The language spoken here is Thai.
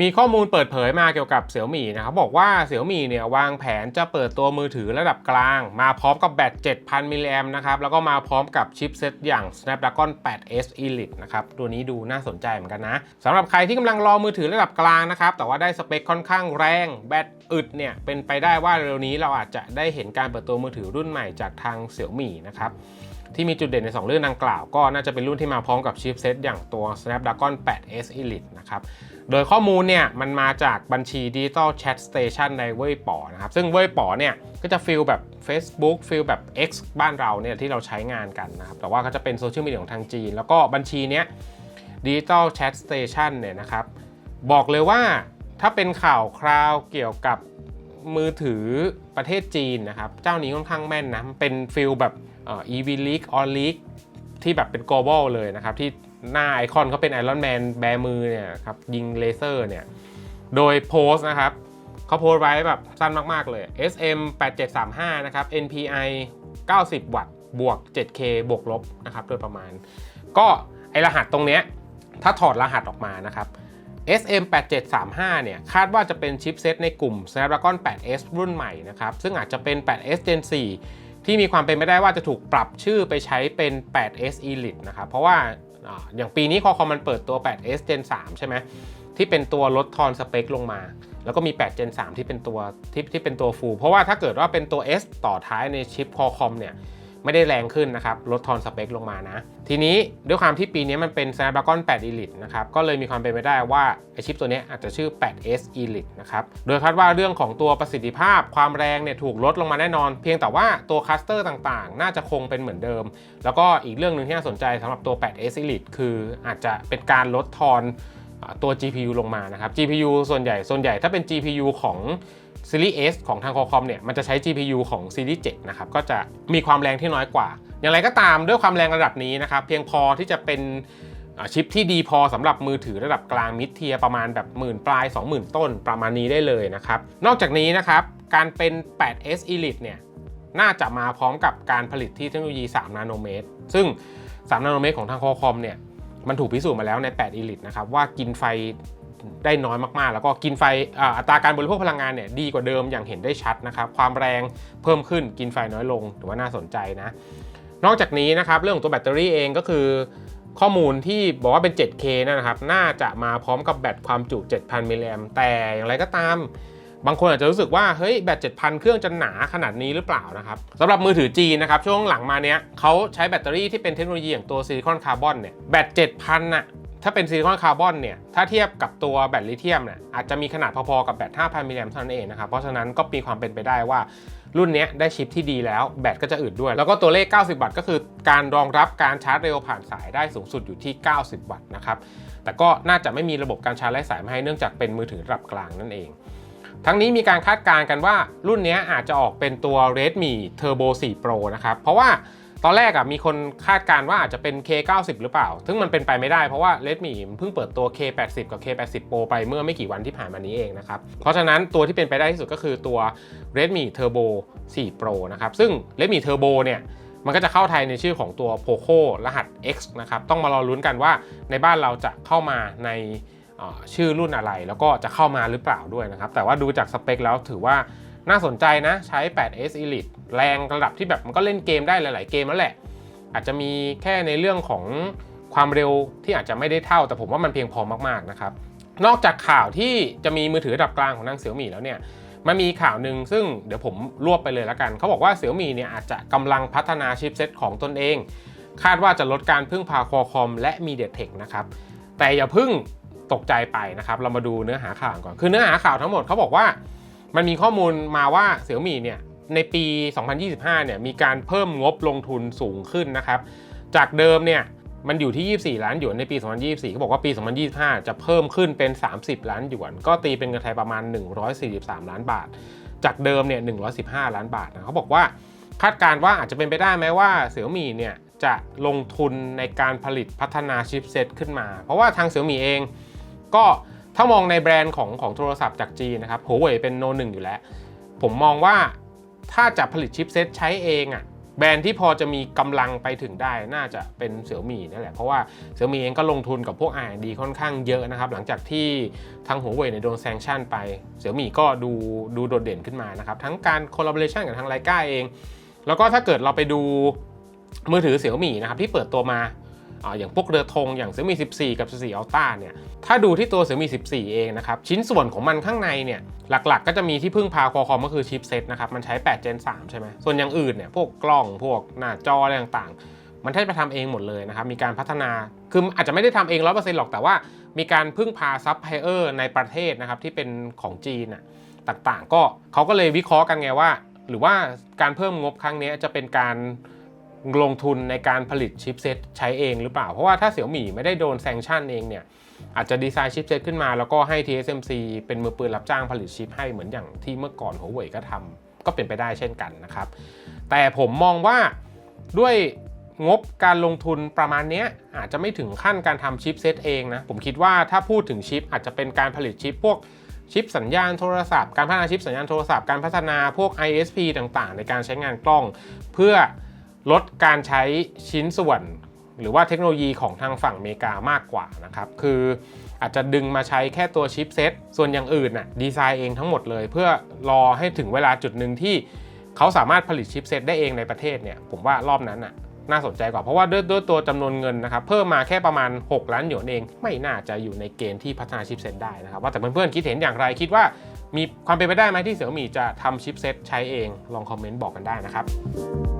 มีข้อมูลเปิดเผยมาเกี่ยวกับเสี่ยวมี่นะครับบอกว่าเสี่ยวมี่เนี่ยวางแผนจะเปิดตัวมือถือระดับกลาง มาพร้อมกับแบต 7,000 มิลลิแอมนะครับแล้วก็มาพร้อมกับชิปเซตอย่าง Snapdragon 8S Elite นะครับตัวนี้ดูน่าสนใจเหมือนกันนะสำหรับใครที่กำลังรอมือถือระดับกลางนะครับแต่ว่าได้สเปคค่อนข้างแรงแบตอึดเนี่ยเป็นไปได้ว่าเร็วนี้เราอาจจะได้เห็นการเปิดตัวมือถือรุ่นใหม่จากทางเสี่ยวมี่นะครับ ที่มีจุดเด่นใน 2 เรื่องดังกล่าว ก็น่าจะเป็นรุ่นที่มาพร้อมกับชิปเซตอย่างตัว Snapdragon 8S Elite นะครับ โดยข้อมูลเนี่ยมันมาจากบัญชี Digital Chat Station ในเว่ยป๋อนะครับ ซึ่งเว่ยป๋อเนี่ยก็จะฟีลแบบ Facebook ฟีลแบบ X บ้านเราเนี่ยที่เราใช้งานกันนะครับ แต่ว่าก็จะเป็นโซเชียลมีเดียของทางจีน แล้วก็บัญชีเนี้ย Digital Chat Station เนี่ยนะครับ บอกเลยว่าถ้าเป็นข่าวคราวเกี่ยวกับ มือถือประเทศจีนนะครับ เจ้านี้ค่อนข้างแม่นนะ เป็นฟิลแบบอ่อ EV League All League ที่แบบเป็น global เลยนะครับ ที่หน้าไอคอนเขาเป็นไอรอนแมนแบมือเนี่ยครับ ยิงเลเซอร์เนี่ย โดยโพสต์นะครับเขาโพสต์ไว้แบบสั้นมาก ๆ เลย SM 8735 นะครับ NPI 90 วัตต์บวก 7K บวกลบนะครับ โดยประมาณ ก็ไอรหัสตรงเนี้ยถ้าถอดรหัสออกมานะครับ SM8735 เนี่ยคาดว่าจะเป็นชิปเซตในกลุ่ม Snapdragon 8S รุ่นใหม่นะครับ ซึ่งอาจจะเป็น 8S Gen 4 ที่มีความเป็นไปได้ว่าจะถูกปรับชื่อไปใช้เป็น 8S Elite นะครับ เพราะว่าอย่างปีนี้คอคอมมันเปิดตัว 8S Gen 3 ใช่ไหมที่เป็นตัวลดทอนสเปคลงมา แล้วก็มี 8 Gen 3 ที่เป็นตัวที่ที่เป็นตัวฟูลเพราะว่าถ้าเกิดว่าเป็นตัว S ต่อท้ายในชิปคอคอมเนี่ย ไม่ได้แรงขึ้นนะครับ ลดทอนสเปคลงมานะ ทีนี้ด้วยความที่ปีนี้มันเป็น Snapdragon 8 Elite นะครับ ก็เลยมีความเป็นไปได้ว่าไอชิปตัวนี้อาจจะชื่อ 8S Elite นะครับ โดยคาดว่าเรื่องของตัวประสิทธิภาพความแรงเนี่ยถูกลดลงมาแน่นอน เพียงแต่ว่าตัวคัสเตอร์ต่างๆ น่าจะคงเป็นเหมือนเดิม แล้วก็อีกเรื่องหนึ่งที่น่าสนใจสำหรับตัว 8S Elite คืออาจจะเป็นการลดทอนตัว GPU ลงมานะครับ GPU ส่วนใหญ่ส่วนใหญ่ถ้าเป็น GPU ของ ซีรีส์ S ของทาง Qualcomm เนี่ยมันจะใช้ GPU ของซีรีส์7นะครับก็จะมีความแรงที่น้อยกว่า อย่างไรก็ตามด้วยความแรงระดับนี้นะครับเพียงพอที่จะเป็นชิปที่ดีพอสำหรับมือถือระดับกลางมิดเทียประมาณแบบหมื่นปลาย 20,000 ต้นประมาณนี้ได้เลยนะครับ นอกจากนี้นะครับ การเป็น 8S Elite เนี่ยน่าจะมาพร้อมกับการผลิตที่เทคโนโลยี 3 นาโนเมตร ซึ่ง 3 นาโนเมตรของทาง Qualcomm เนี่ยมันถูกพิสูจน์มาแล้วใน 8 Elite นะครับว่ากินไฟ ได้น้อยมากๆ แล้วก็กินไฟอ,อัตราการบริโภคพลังงานเนี่ยดีกว่าเดิมอย่างเห็นได้ชัดนะครับความแรงเพิ่มขึ้นกินไฟน้อยลงถือว่าน่าสนใจนะนอกจากนี้นะครับเรื่องของตัวแบตเตอรี่เองก็คือ ข้อมูลที่บอกว่าเป็น 7K นะครับน่าจะมาพร้อมกับแบตความจุ 7,000มิลลิแอมแต่อย่างไรก็ตามบางคนอาจจะรู้สึกว่าเฮ้ยแบต 7,000 เครื่องจะหนาขนาดนี้หรือเปล่านะครับสำหรับมือถือจีนนะครับช่วงหลังมาเนี้ยเขาใช้แบตเตอรี่ที่เป็นเทคโนโลยีอย่างตัวซิลิคอนคาร์บอนเนี่ยแบต 7,000 น่ะ ถ้าเป็นซิลิคอนคาร์บอนเนี่ยถ้าเทียบกับตัวแบตลิเธียมเนี่ยอาจจะมีขนาดพอๆกับแบต 5,000 มิลลิแอมป์เท่านั้นเองนะครับ เพราะฉะนั้นก็มีความเป็นไปได้ว่ารุ่นนี้ได้ชิปที่ดีแล้วแบตก็จะอึดด้วย แล้วก็ตัวเลข 90 วัตต์ก็คือการรองรับการชาร์จเร็วผ่านสายได้สูงสุดอยู่ที่ 90 วัตต์นะครับ แต่ก็น่าจะไม่มีระบบการชาร์จไร้สายมาให้เนื่องจากเป็นมือถือระดับกลางนั่นเอง ทั้งนี้มีการคาดการณ์กันว่ารุ่นนี้อาจจะออกเป็นตัว Redmi Turbo 4 Pro นะครับ เพราะว่า ตอนแรกอะมีคนคาดการณ์ว่าอาจจะเป็น K90 หรือเปล่า ซึ่งมันเป็นไปไม่ได้เพราะว่า Redmi เพิ่งเปิดตัว K80 กับ K80 Pro ไปเมื่อไม่กี่วันที่ผ่านมานี้เองนะครับ เพราะฉะนั้นตัวที่เป็นไปได้ที่สุดก็คือตัว Redmi Turbo 4 Pro นะครับ ซึ่ง Redmi Turbo เนี่ยมันก็จะเข้าไทยในชื่อของตัว Poco รหัส X นะครับ ต้องมารอลุ้นกันว่าในบ้านเราจะเข้ามาในชื่อรุ่นอะไร แล้วก็จะเข้ามาหรือเปล่าด้วยนะครับ แต่ว่าดูจากสเปคแล้วถือว่า น่าสนใจนะใช้ 8S Elite แรงระดับที่แบบมันก็เล่นเกมได้หลาย ๆ เกมแล้วแหละ อาจจะมีแค่ในเรื่องของความเร็วที่อาจจะไม่ได้เท่า แต่ผมว่ามันเพียงพอมากๆนะครับ นอกจากข่าวที่จะมีมือถือระดับกลางของทางเสี่ยมี่แล้วเนี่ยมันมีข่าวหนึ่งซึ่งเดี๋ยวผมรวบไปเลยแล้วกัน เขาบอกว่าเสี่ยมี่เนี่ยอาจจะกำลังพัฒนาชิปเซตของตนเอง คาดว่าจะลดการพึ่งพาคอคอมและ MediaTek นะครับแต่อย่าพึ่งตกใจไปนะครับ เรามาดูเนื้อหาข่าวก่อน คือเนื้อหาข่าวทั้งหมดเขาบอกว่า มันมีข้อมูลมาว่าเสี่ยมี่เนี่ยในปี 2025 เนี่ยมีการเพิ่มงบลงทุนสูงขึ้นนะครับ จากเดิมเนี่ยมันอยู่ที่ 24 ล้านหยวนในปี 2024เขาบอกว่าปี 2025 จะเพิ่มขึ้นเป็น 30 ล้านหยวน ก็ตีเป็นเงินไทยประมาณ 143 ล้านบาท จากเดิมเนี่ย 115 ล้านบาทนะเขาบอกว่าคาดการณ์ว่าอาจจะเป็นไปได้ไหมว่าเสี่ยมี่เนี่ยจะลงทุนในการผลิตพัฒนาชิปเซตขึ้นมา เพราะว่าทางเสี่ยมี่เองก็ ถ้ามองในแบรนด์ของของโทรศัพท์จากจีนนะครับหัวเว่ยเป็นโนหนึ่งอยู่แล้ว ผมมองว่าถ้าจะผลิตชิปเซตใช้เองอะ่ะแบรนด์ที่พอจะมีกำลังไปถึงได้น่าจะเป็นเสี่ยวมี่นั่นแหละ เพราะว่าเสี่ยวมี่เองก็ลงทุนกับพวก R&D ค่อนข้างเยอะนะครับ หลังจากที่ทางหัวเว่ยเนี่ยโดนแซงชั่นไปเสี่ยวมี่ก็ดูดูโดดเด่นขึ้นมานะครับ ทั้งการคอลลาบอร์เรชันกับทางไลกาเอง แล้วก็ถ้าเกิดเราไปดูมือถือเสี่ยวมี่นะครับที่เปิดตัวมา อย่างพวกเรือธงอย่าง Xiaomi 14 กับ 14 Ultra เนี่ย ถ้าดูที่ตัว Xiaomi 14 เองนะครับ ชิ้นส่วนของมันข้างในเนี่ย หลักๆ ก็จะมีที่พึ่งพา Qualcomm ก็คือชิปเซตนะครับ มันใช้ 8 Gen 3 ใช่ไหม ส่วนอย่างอื่นเนี่ย พวกกล้อง พวกหน้าจออะไรต่างๆ มันแทบจะทำเองหมดเลยนะครับ มีการพัฒนา คืออาจจะไม่ได้ทำเอง 100%หรอก แต่ว่ามีการพึ่งพาซัพพลายเออร์ในประเทศนะครับที่เป็นของจีนน่ะต่างๆ ก็เขาก็เลยวิเคราะห์กันไงว่า หรือว่าการเพิ่มงบครั้งนี้จะเป็นการ ลงทุนในการผลิตชิปเซตใช้เองหรือเปล่า เพราะว่าถ้าเสี่ยวหมี่ไม่ได้โดนแซงชั่นเองเนี่ยอาจจะดีไซน์ชิปเซตขึ้นมาแล้วก็ให้ TSMC เป็นมือปืนรับจ้างผลิตชิปให้เหมือนอย่างที่เมื่อก่อนหัวเว่ยก็ทำก็เป็นไปได้เช่นกันนะครับ แต่ผมมองว่าด้วยงบการลงทุนประมาณนี้อาจจะไม่ถึงขั้นการทำชิปเซตเองนะ ผมคิดว่าถ้าพูดถึงชิป อาจจะเป็นการผลิตชิปพวกชิปสัญญาณโทรศัพท์ การพัฒนาชิปสัญญาณโทรศัพท์ การพัฒนาพวก ISP ต่างๆ ในการใช้งานกล้องเพื่อ ลดการใช้ชิ้นส่วน หรือว่าเทคโนโลยีของทางฝั่งอเมริกามากกว่านะครับคืออาจจะดึงมาใช้แค่ตัวชิปเซตส่วนอย่างอื่นน่ะดีไซน์เองทั้งหมดเลย เพื่อรอให้ถึงเวลาจุดหนึ่งที่เขาสามารถผลิตชิปเซตได้เองในประเทศเนี่ยผมว่ารอบนั้นน่ะน่าสนใจกว่าเพราะว่าด้วยด้วยตัวจำนวนเงินนะครับเพิ่มมาแค่ประมาณ 6 ล้านหยวนเอง ไม่น่าจะอยู่ในเกณฑ์ที่พัฒนาชิปเซตได้นะครับว่าแต่เพื่อนๆคิดเห็นอย่างไรคิดว่ามีความเป็นไปได้ไหมที่เสี่ยวมี่จะทำชิปเซตใช้เองลองคอมเมนต์บอกกันได้นะครับ